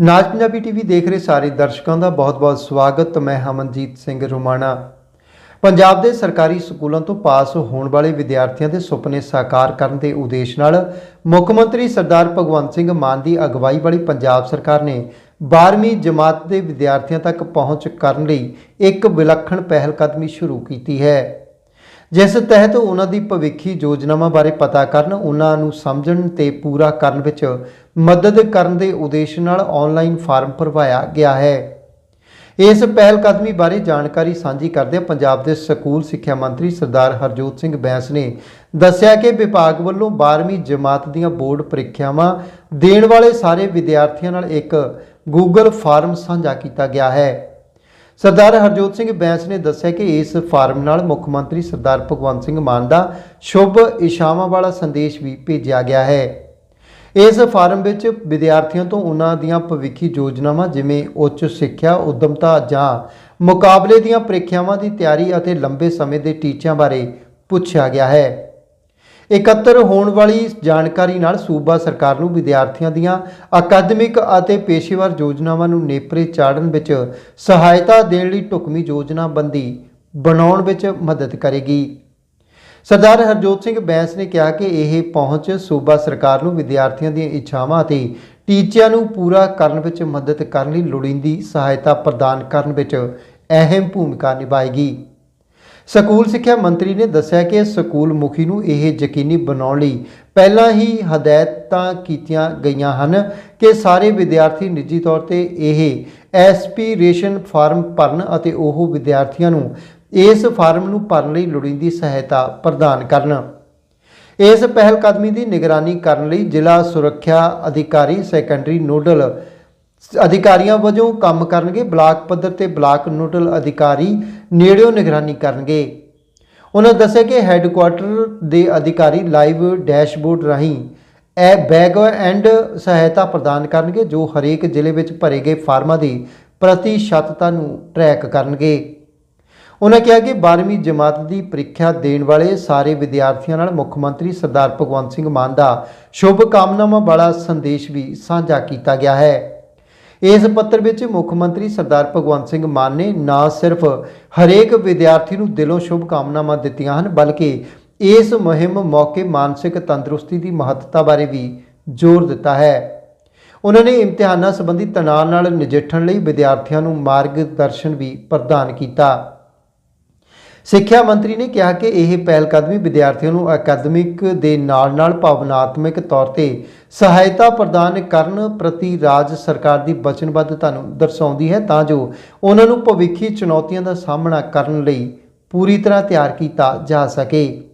ਨਾਜ Punjabi TV ਦੇਖ ਰਹੇ ਸਾਰੇ ਦਰਸ਼ਕਾਂ ਦਾ ਬਹੁਤ-ਬਹੁਤ ਸਵਾਗਤ। ਮੈਂ ਹਮਨਜੀਤ ਸਿੰਘ ਰੋਮਾਣਾ। ਪੰਜਾਬ ਦੇ ਸਰਕਾਰੀ ਸਕੂਲਾਂ ਤੋਂ ਪਾਸ ਹੋਣ ਵਾਲੇ ਵਿਦਿਆਰਥੀਆਂ ਦੇ ਸੁਪਨੇ ਸਾਕਾਰ ਕਰਨ ਦੇ ਉਦੇਸ਼ ਨਾਲ ਮੁੱਖ ਮੰਤਰੀ ਸਰਦਾਰ ਭਗਵੰਤ ਸਿੰਘ ਮਾਨ ਦੀ ਅਗਵਾਈ ਵਾਲੀ ਪੰਜਾਬ ਸਰਕਾਰ ਨੇ 12ਵੀਂ ਜਮਾਤ ਦੇ ਵਿਦਿਆਰਥੀਆਂ ਤੱਕ ਪਹੁੰਚ ਕਰਨ ਲਈ ਇੱਕ ਵਿਲੱਖਣ ਪਹਿਲਕਦਮੀ ਸ਼ੁਰੂ ਕੀਤੀ ਹੈ। ਜਿਸ ਤਹਿਤ ਉਹਨਾਂ ਦੀ ਭਵਿੱਖੀ ਯੋਜਨਾਵਾਂ ਬਾਰੇ ਪਤਾ ਕਰਨ, ਉਹਨਾਂ ਨੂੰ ਸਮਝਣ ਤੇ ਪੂਰਾ ਕਰਨ ਵਿੱਚ ਮਦਦ ਕਰਨ ਦੇ ਉਦੇਸ਼ ਨਾਲ ਆਨਲਾਈਨ ਫਾਰਮ ਭਰਵਾਇਆ ਗਿਆ ਹੈ। ਇਸ ਪਹਿਲ ਕਦਮੀ ਬਾਰੇ ਜਾਣਕਾਰੀ ਸਾਂਝੀ ਕਰਦਿਆਂ ਪੰਜਾਬ ਦੇ ਸਕੂਲ ਸਿੱਖਿਆ ਮੰਤਰੀ ਸਰਦਾਰ ਹਰਜੋਤ ਸਿੰਘ ਬੈਂਸ ਨੇ ਦੱਸਿਆ ਕਿ ਵਿਭਾਗ ਵੱਲੋਂ 12ਵੀਂ ਜਮਾਤ ਦੀਆਂ ਬੋਰਡ ਪ੍ਰੀਖਿਆਵਾਂ ਦੇਣ ਵਾਲੇ ਸਾਰੇ ਵਿਦਿਆਰਥੀਆਂ ਨਾਲ ਇੱਕ ਗੂਗਲ ਫਾਰਮ ਸਾਂਝਾ ਕੀਤਾ ਗਿਆ ਹੈ। ਸਰਦਾਰ ਹਰਜੋਤ ਸਿੰਘ ਬੈਂਸ ਨੇ ਦੱਸਿਆ ਕਿ ਇਸ ਫਾਰਮ ਨਾਲ ਮੁੱਖ ਮੰਤਰੀ ਸਰਦਾਰ ਭਗਵੰਤ ਸਿੰਘ ਮਾਨ ਦਾ ਸ਼ੁਭ ਇਸ਼ਾਵਾਂ ਵਾਲਾ ਸੰਦੇਸ਼ ਵੀ ਭੇਜਿਆ ਗਿਆ ਹੈ। ਇਸ ਫਾਰਮ ਵਿੱਚ ਵਿਦਿਆਰਥੀਆਂ ਤੋਂ ਉਹਨਾਂ ਦੀਆਂ ਭਵਿੱਖੀ ਯੋਜਨਾਵਾਂ ਜਿਵੇਂ ਉੱਚ ਸਿੱਖਿਆ, ਉਦਮਤਾ ਜਾਂ ਮੁਕਾਬਲੇ ਦੀਆਂ ਪ੍ਰੀਖਿਆਵਾਂ ਦੀ ਤਿਆਰੀ ਅਤੇ ਲੰਬੇ ਸਮੇਂ ਦੇ ਟੀਚਿਆਂ ਬਾਰੇ ਪੁੱਛਿਆ ਗਿਆ ਹੈ। ਇਕੱਤਰ ਹੋਣ ਵਾਲੀ ਜਾਣਕਾਰੀ ਨਾਲ ਸੂਬਾ ਸਰਕਾਰ ਨੂੰ ਵਿਦਿਆਰਥੀਆਂ ਦੀਆਂ ਅਕਾਦਮਿਕ ਅਤੇ ਪੇਸ਼ੇਵਰ ਯੋਜਨਾਵਾਂ ਨੂੰ ਨੇਪਰੇ ਚਾੜਨ ਵਿੱਚ ਸਹਾਇਤਾ ਦੇਣ ਲਈ ਢੁਕਵੀਂ ਯੋਜਨਾਬੰਦੀ ਬਣਾਉਣ ਵਿੱਚ ਮਦਦ ਕਰੇਗੀ। ਸਰਦਾਰ ਹਰਜੋਤ ਸਿੰਘ ਬੈਂਸ ਨੇ ਕਿਹਾ ਕਿ ਇਹ ਪਹੁੰਚ ਸੂਬਾ ਸਰਕਾਰ ਨੂੰ ਵਿਦਿਆਰਥੀਆਂ ਦੀਆਂ ਇੱਛਾਵਾਂ ਅਤੇ ਟੀਚਿਆਂ ਨੂੰ ਪੂਰਾ ਕਰਨ ਵਿੱਚ ਮਦਦ ਕਰਨ ਲਈ ਲੋੜੀਂਦੀ ਸਹਾਇਤਾ ਪ੍ਰਦਾਨ ਕਰਨ ਵਿੱਚ ਅਹਿਮ ਭੂਮਿਕਾ ਨਿਭਾਏਗੀ। ਸਕੂਲ ਸਿੱਖਿਆ ਮੰਤਰੀ ਨੇ ਦੱਸਿਆ ਕਿ ਸਕੂਲ ਮੁਖੀ ਨੂੰ ਇਹ ਯਕੀਨੀ ਬਣਾਉਣ ਲਈ ਪਹਿਲਾਂ ਹੀ ਹਦਾਇਤਾਂ ਕੀਤੀਆਂ ਗਈਆਂ ਹਨ ਕਿ ਸਾਰੇ ਵਿਦਿਆਰਥੀ ਨਿੱਜੀ ਤੌਰ ਤੇ ਇਹ ਐਸਪੀਰੇਸ਼ਨ ਫਾਰਮ ਭਰਨ ਅਤੇ ਉਹ ਵਿਦਿਆਰਥੀਆਂ ਨੂੰ ਇਸ ਫਾਰਮ ਨੂੰ ਭਰਨ ਲਈ ਲੋੜੀਂਦੀ ਸਹਾਇਤਾ ਪ੍ਰਦਾਨ ਕਰਨ। ਇਸ ਪਹਿਲ ਕਦਮੀ ਦੀ ਨਿਗਰਾਨੀ ਕਰਨ ਲਈ ਜ਼ਿਲ੍ਹਾ ਸੁਰੱਖਿਆ ਅਧਿਕਾਰੀ ਸੈਕੰਡਰੀ ਨੋਡਲ ਅਧਿਕਾਰੀਆਂ ਵਜੋਂ ਕੰਮ ਕਰਨਗੇ, ਬਲਾਕ ਪੱਧਰ ਤੇ ਬਲਾਕ ਨੋਡਲ ਅਧਿਕਾਰੀ ਨੇੜਿਓਂ ਨਿਗਰਾਨੀ ਕਰਨਗੇ। ਉਹਨਾਂ ਦੱਸਿਆ ਕਿ ਹੈੱਡਕੁਆਟਰ ਦੇ ਅਧਿਕਾਰੀ ਲਾਈਵ ਡੈਸ਼ਬੋਰਡ ਰਾਹੀਂ ਐ ਬੈਗ ਐਂਡ ਸਹਾਇਤਾ ਪ੍ਰਦਾਨ ਕਰਨਗੇ, ਜੋ ਹਰੇਕ ਜ਼ਿਲ੍ਹੇ ਵਿੱਚ ਭਰੇ ਗਏ ਫਾਰਮਾਂ ਦੀ ਪ੍ਰਤੀਸ਼ਤਤਾ ਨੂੰ ਟਰੈਕ ਕਰਨਗੇ। ਉਹਨਾਂ ਕਿਹਾ ਕਿ 12ਵੀਂ ਜਮਾਤ ਦੀ ਪ੍ਰੀਖਿਆ ਦੇਣ ਵਾਲੇ ਸਾਰੇ ਵਿਦਿਆਰਥੀਆਂ ਨਾਲ ਮੁੱਖ ਮੰਤਰੀ ਸਰਦਾਰ ਭਗਵੰਤ ਸਿੰਘ ਮਾਨ ਦਾ ਸ਼ੁਭ ਕਾਮਨਾਵਾਂ ਵਾਲਾ ਸੰਦੇਸ਼ ਵੀ ਸਾਂਝਾ ਕੀਤਾ ਗਿਆ ਹੈ। ਇਸ ਪੱਤਰ ਵਿੱਚ ਮੁੱਖ ਮੰਤਰੀ ਸਰਦਾਰ ਭਗਵੰਤ ਸਿੰਘ ਮਾਨ ਨੇ ਨਾ ਸਿਰਫ ਹਰੇਕ ਵਿਦਿਆਰਥੀ ਨੂੰ ਦਿਲੋਂ ਸ਼ੁਭ ਕਾਮਨਾਵਾਂ ਦਿੱਤੀਆਂ ਹਨ, ਬਲਕਿ ਇਸ ਮੁਹਿੰਮ ਮੌਕੇ ਮਾਨਸਿਕ ਤੰਦਰੁਸਤੀ ਦੀ ਮਹੱਤਤਾ ਬਾਰੇ ਵੀ ਜ਼ੋਰ ਦਿੱਤਾ ਹੈ। ਉਹਨਾਂ ਨੇ ਇਮਤਿਹਾਨਾਂ ਸੰਬੰਧੀ ਤਣਾਅ ਨਾਲ ਨਜਿੱਠਣ ਲਈ ਵਿਦਿਆਰਥੀਆਂ ਨੂੰ ਮਾਰਗਦਰਸ਼ਨ ਵੀ ਪ੍ਰਦਾਨ ਕੀਤਾ। ਸਿੱਖਿਆ ਮੰਤਰੀ ਨੇ ਕਿਹਾ ਕਿ ਇਹ ਪਹਿਲ ਕਦਮੀ ਵਿਦਿਆਰਥੀਆਂ ਨੂੰ ਅਕਾਦਮਿਕ ਦੇ ਨਾਲ-ਨਾਲ ਭਾਵਨਾਤਮਕ ਤੌਰ ਤੇ ਸਹਾਇਤਾ ਪ੍ਰਦਾਨ ਕਰਨ ਪ੍ਰਤੀ ਰਾਜ ਸਰਕਾਰ ਦੀ ਵਚਨਬੱਧਤਾ ਨੂੰ ਦਰਸਾਉਂਦੀ ਹੈ ਤਾਂ ਜੋ ਉਹਨਾਂ ਨੂੰ ਭਵਿੱਖੀ ਚੁਣੌਤੀਆਂ ਦਾ ਸਾਹਮਣਾ ਕਰਨ ਲਈ ਪੂਰੀ ਤਰ੍ਹਾਂ ਤਿਆਰ ਕੀਤਾ ਜਾ ਸਕੇ।